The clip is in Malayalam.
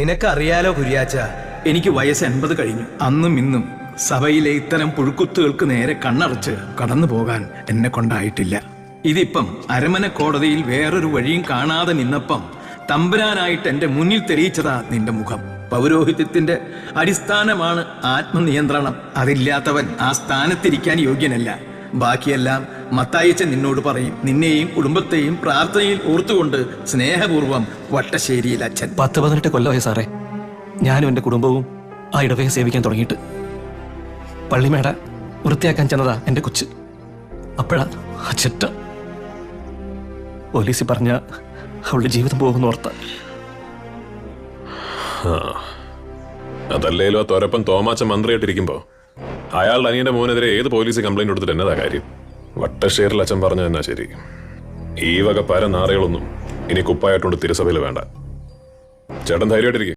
നിനക്കറിയാലോ കുര്യാച്ച എനിക്ക് വയസ്സ് എൺപത് കഴിഞ്ഞു. അന്നും ഇന്നും സഭയിലെ ഇത്തരം പുഴുക്കുത്തുകൾക്ക് നേരെ കണ്ണടച്ച് കടന്നു പോകാൻ എന്നെ കൊണ്ടായിട്ടില്ല. ഇതിപ്പം അരമന കോടതിയിൽ വേറൊരു വഴിയും കാണാതെ നിന്നപ്പം തമ്പുരാനായിട്ട് എന്റെ മുന്നിൽ തെളിയിച്ചതാ നിന്റെ മുഖം. പൗരോഹിത്യത്തിന്റെ അടിസ്ഥാനമാണ് ആത്മനിയന്ത്രണം. അതില്ലാത്തവൻ ആ സ്ഥാനത്തിരിക്കാൻ യോഗ്യനല്ല. ബാക്കിയെല്ലാം മത്തായിച്ചൻ നിന്നോട് പറയും നിന്നെയും കുടുംബത്തെയും പ്രാർത്ഥനയിൽ ഓർത്തുകൊണ്ട് സ്നേഹപൂർവം വട്ടശ്ശേരിയിൽ അച്ഛൻ. പത്ത് പതിനെട്ട് കൊല്ലമായി സാറേ ഞാനും എന്റെ കുടുംബവും ആ ഇടവയെ സേവിക്കാൻ തുടങ്ങിയിട്ട്. പള്ളിമേട വൃത്തിയാക്കാൻ ചെന്നതാ എന്റെ കൊച്ച്. അപ്പോഴാ അച്ഛറ്റ പോലീസ് പോലീസിൽ പറഞ്ഞ അവളുടെ ജീവിതം പോകുന്ന ഓർത്ത. അതല്ലേലോ തൊരപ്പൻ തോമാച്ച മന്ത്രിയായിട്ടിരിക്കുമ്പോ? അയാളുടെ അനിയന്റെ മോനെതിരെ ഏത് പോലീസ് കംപ്ലൈന്റ് കൊടുത്തിട്ട് എന്നതാ കാര്യം? വട്ടശ്ശേരിൽ അച്ഛൻ പറഞ്ഞു എന്നാ ശരി. ഈ വക പര നാറകളൊന്നും ഇനി കുപ്പായിട്ടുണ്ട് തിരുസഭയിൽ വേണ്ട. ചേട്ടൻ ധൈര്യമായിട്ടിരിക്കും.